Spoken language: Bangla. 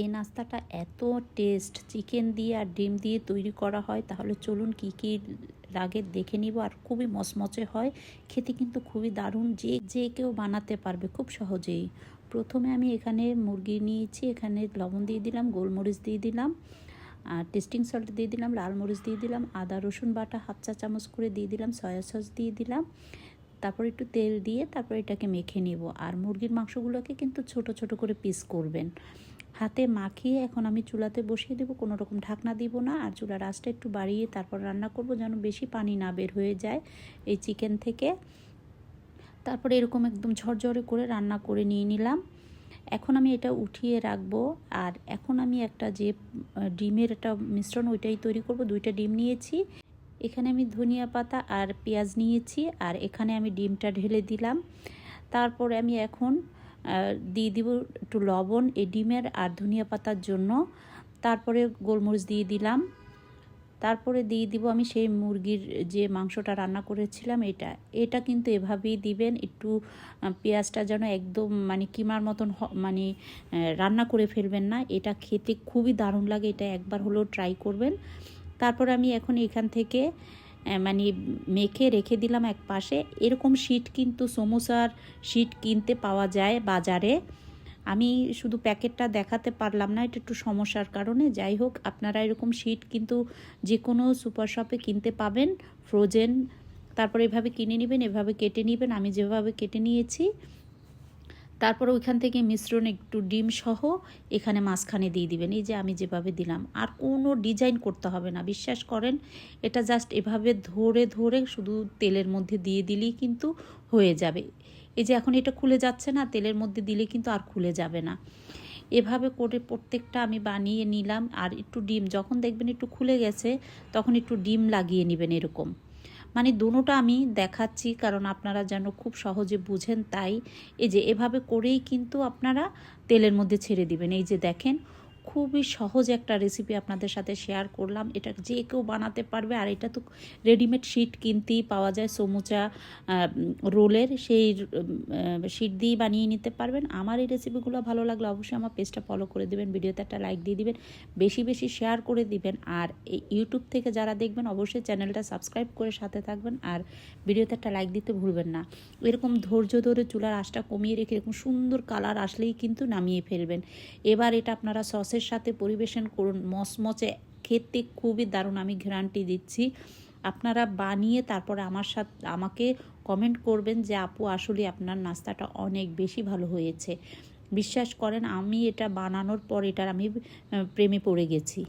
এই নাস্তাটা এত টেস্ট চিকেন দিয়ে আর ডিম দিয়ে তৈরি করা হয়, তাহলে চলুন কি কি লাগে দেখে নিব আর খুবই মচমচে হয়। খেতে কিন্তু খুবই দারুণ, যে যে কেউ বানাতে পারবে খুব সহজেই। প্রথমে আমি এখানে মুরগি নিয়েছি, এখানে লবণ দিয়ে দিলাম, গোলমরিচ দিয়ে দিলাম, আর টেস্টিং সল্ট দিয়ে দিলাম, লাল মরিচ দিয়ে দিলাম, আদা রসুন বাটা হাফ চা চামচ করে দিয়ে দিলাম, সয়া সস দিয়ে দিলাম তারপর একটু তেল দিয়ে তারপর এটাকে মেখে নিব। আর মুরগির মাংসগুলোকে কিন্তু ছোট ছোট করে পিস করবেন। হাতে মাখিয়ে এখন আমি চুলাতে বসিয়ে দেবো, কোনো রকম ঢাকনা দিব না। আর চুলার আঁচটা একটু বাড়িয়ে তারপর রান্না করব যেন বেশি পানি না বের হয়ে যায় এই চিকেন থেকে। তারপরে এরকম একদম ঝরঝরে করে রান্না করে নিয়ে নিলাম। এখন আমি এটা উঠিয়ে রাখব। আর এখন আমি একটা যে ডিমের একটা মিশ্রণ ওইটাই তৈরি করব। দুইটা ডিম নিয়েছি। এখানে আমি ধনিয়া পাতা আর পেঁয়াজ নিয়েছি, আর এখানে আমি ডিমটা ঢেলে দিলাম। তারপরে আমি এখন দিয়ে দিব একটু লবণ এই ডিমের আর ধনিয়া পাতার জন্য। তারপরে গোলমরিচ দিয়ে দিলাম। তারপরে দিয়ে দিব আমি সেই মুরগির যে মাংসটা রান্না করেছিলাম এটা। এটা কিন্তু এভাবেই দিবেন, একটু পেঁয়াজটা যেন একদম মানে কিমার মতন মানে রান্না করে ফেলবেন না। এটা খেতে খুবই দারুণ লাগে, এটা একবার হলেও ট্রাই করবেন। তারপর আমি এখন এখান থেকে মানে মেখে রেখে দিলাম এক পাশে। এরকম শিট কিন্তু সমোসার শিট কিনতে পাওয়া যায় বাজারে। আমি শুধু প্যাকেটটা দেখাতে পারলাম না, এটা একটু সমস্যার কারণে। যাই হোক, আপনারা এরকম শিট কিন্তু যে কোনো সুপার শপে কিনতে পাবেন ফ্রোজেন তারপর এভাবে কিনে নেবেন, এভাবে কেটে নেবেন। আমি যেভাবে কেটে নিয়েছি তারপর ওইখান থেকে মিশ্রণ একটু ডিম সহ এখানে মাঝখানে দিয়ে দিবেন। এই যে আমি যেভাবে দিলাম, আর কোনো ডিজাইন করতে হবে না, বিশ্বাস করেন, এটা জাস্ট এভাবে ধরে ধরে শুধু তেলের মধ্যে দিয়ে দিলেই কিন্তু হয়ে যাবে। এই যে এখন এটা খুলে যাচ্ছে না, তেলের মধ্যে দিলে কিন্তু আর খুলে যাবে না। এভাবে করে প্রত্যেকটা আমি বানিয়ে নিলাম, আর একটু ডিম, যখন দেখবেন একটু খুলে গেছে, তখন একটু ডিম লাগিয়ে নেবেন এরকম। মানে দুটোটা আমি দেখাচ্ছি, কারণ আপনারা যেন খুব সহজে বুঝেন তাই। এই যে এভাবে করেই কিন্তু আপনারা তেলের মধ্যে ছেড়ে দিবেন। এই যে দেখেন খুবই সহজ একটা রেসিপি আপনাদের সাথে শেয়ার করলাম। এটা যে কেউ বানাতে পারবে, আর এটা তো রেডিমেড শিট কিনতেই পাওয়া যায়। সমুচা রোলের সেই শিট দিয়েই বানিয়ে নিতে পারবেন। আমার এই রেসিপিগুলো ভালো লাগলে অবশ্যই আমার পেজটা ফলো করে দেবেন, ভিডিওতে একটা লাইক দিয়ে দিবেন, বেশি বেশি শেয়ার করে দিবেন। আর এই ইউটিউব থেকে যারা দেখবেন, অবশ্যই চ্যানেলটা সাবস্ক্রাইব করে সাথে থাকবেন, আর ভিডিওতে একটা লাইক দিতে ভুলবেন না। এরকম ধৈর্য ধরে চুলার আঁচটা কমিয়ে রেখে এরকম সুন্দর কালার আসলেই কিন্তু নামিয়ে ফেলবেন। এবার এটা আপনারা সসের সাথে পরিবেশন করুন। মচমচে খেতে খুবই দারুণ আমি গ্যারান্টি দিচ্ছি। আপনারা বানিয়ে তারপরে আমার সাথে, আমাকে কমেন্ট করবেন যে, আপু আসলে আপনার নাস্তাটা অনেক বেশি ভালো হয়েছে। বিশ্বাস করেন, আমি এটা বানানোর পর এটার আমি প্রেমে পড়ে গেছি।